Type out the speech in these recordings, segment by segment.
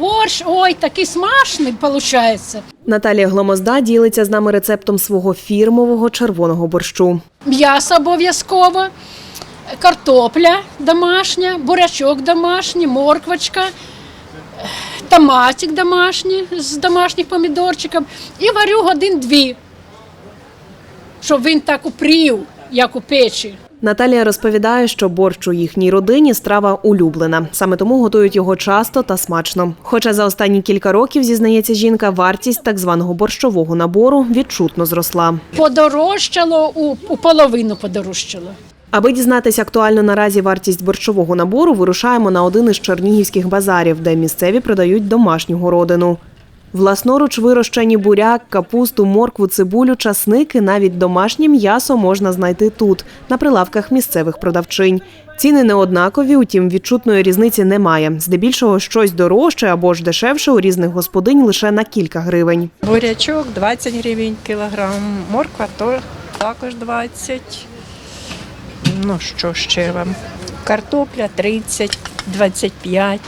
борщ. Ой, такий смачний виходить. Наталія Гломозда ділиться з нами рецептом свого фірмового червоного борщу. М'ясо обов'язково, картопля домашня, бурячок домашній, морквочка, томатик домашній з домашніх помідорчиків. І варю годин-дві, щоб він так упрів, як у печі. Наталія розповідає, що борщ у їхній родині страва улюблена. Саме тому готують його часто та смачно. Хоча за останні кілька років, зізнається жінка, вартість так званого борщового набору відчутно зросла. Подорожчало, у, у половину подорожчало. Аби дізнатися актуальну наразі вартість борщового набору, вирушаємо на один із чернігівських базарів, де місцеві продають домашню городину. Власноруч вирощені буряк, капусту, моркву, цибулю, часники, навіть домашнє м'ясо можна знайти тут, на прилавках місцевих продавчинь. Ціни не однакові, утім відчутної різниці немає. Здебільшого щось дорожче або ж дешевше у різних господинь лише на кілька гривень. Бурячок 20 гривень кілограм, морква також 20. Ну що ще вам? Картопля 30, 25,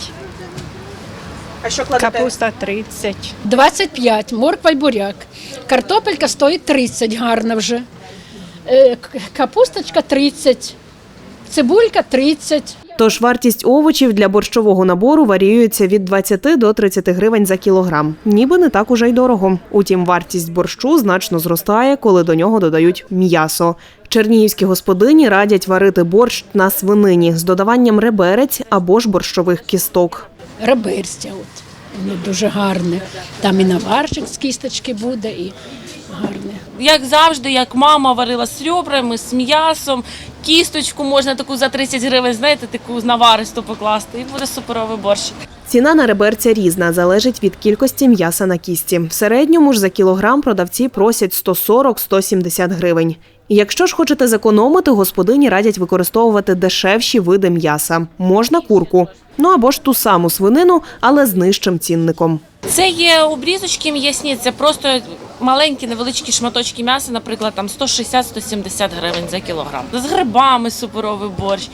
А що капуста 30. 25, морква й буряк. Картопелька стоїть 30 гарна вже. Е, к- Капусточка 30, цибулька 30. Тож вартість овочів для борщового набору варіюється від 20 до 30 гривень за кілограм. Ніби не так уже й дорого. Утім, вартість борщу значно зростає, коли до нього додають м'ясо. Чернігівські господині радять варити борщ на свинині з додаванням реберець або ж борщових кісток. Реберстя. От. Воно дуже гарне. Там і наварчик з кісточки буде, і гарне. Як завжди, як мама варила з ребрами, з м'ясом, кісточку можна таку за 30 гривень, знаєте, таку наваристу покласти, і буде суперовий борщик. Ціна на реберця різна, залежить від кількості м'яса на кісті. В середньому ж за кілограм продавці просять 140-170 гривень. І Якщо ж хочете зекономити, господині радять використовувати дешевші види м'яса. Можна курку, ну або ж ту саму свинину, але з нижчим цінником. Це є обрізочки м'ясні, це просто маленькі невеличкі шматочки м'яса, наприклад, там 160-170 гривень за кілограм. З грибами суперовий борщ.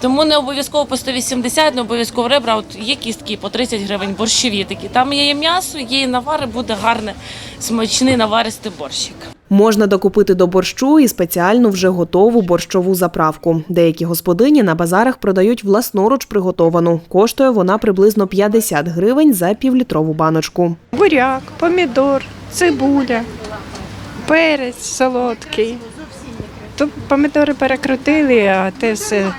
Тому не обов'язково по 180, не обов'язково ребра. От є кістки по 30 гривень, борщові такі. Там є м'ясо, є навари, буде гарний, смачний наваристий борщик. Можна докупити до борщу і спеціальну вже готову борщову заправку. Деякі господині на базарах продають власноруч приготовану. Коштує вона приблизно 50 гривень за півлітрову баночку. Буряк, помідор, цибуля, перець солодкий. Тут помідори перекрутили, а те все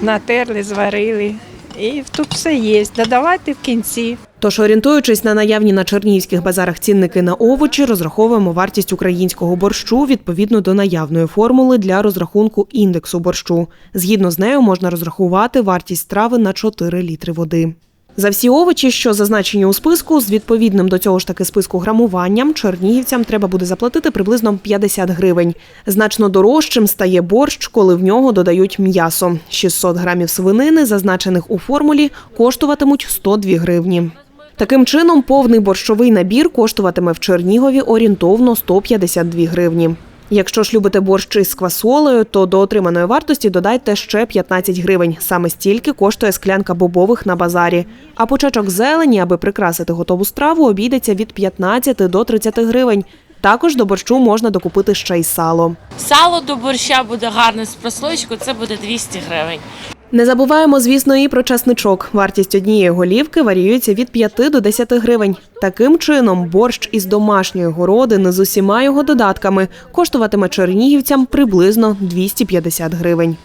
натерли, зварили. І тут все є. Додавайте в кінці. Тож, орієнтуючись на наявні на чернігівських базарах цінники на овочі, розраховуємо вартість українського борщу відповідно до наявної формули для розрахунку індексу борщу. Згідно з нею можна розрахувати вартість страви на 4 літри води. За всі овочі, що зазначені у списку, з відповідним до цього ж таки списку грамуванням, чернігівцям треба буде заплатити приблизно 50 гривень. Значно дорожчим стає борщ, коли в нього додають м'ясо. 600 грамів свинини, зазначених у формулі, коштуватимуть 102 гривні. Таким чином, повний борщовий набір коштуватиме в Чернігові орієнтовно 152 гривні. Якщо ж любите борщ із квасолею, то до отриманої вартості додайте ще 15 гривень. Саме стільки коштує склянка бобових на базарі. А почачок зелені, аби прикрасити готову страву, обійдеться від 15 до 30 гривень. Також до борщу можна докупити ще й сало. Сало до борща буде гарне з прослойкою, це буде 200 гривень. Не забуваємо, звісно, і про часничок. Вартість однієї голівки варіюється від 5 до 10 гривень. Таким чином, борщ із домашньої городини з усіма його додатками коштуватиме чернігівцям приблизно 250 гривень.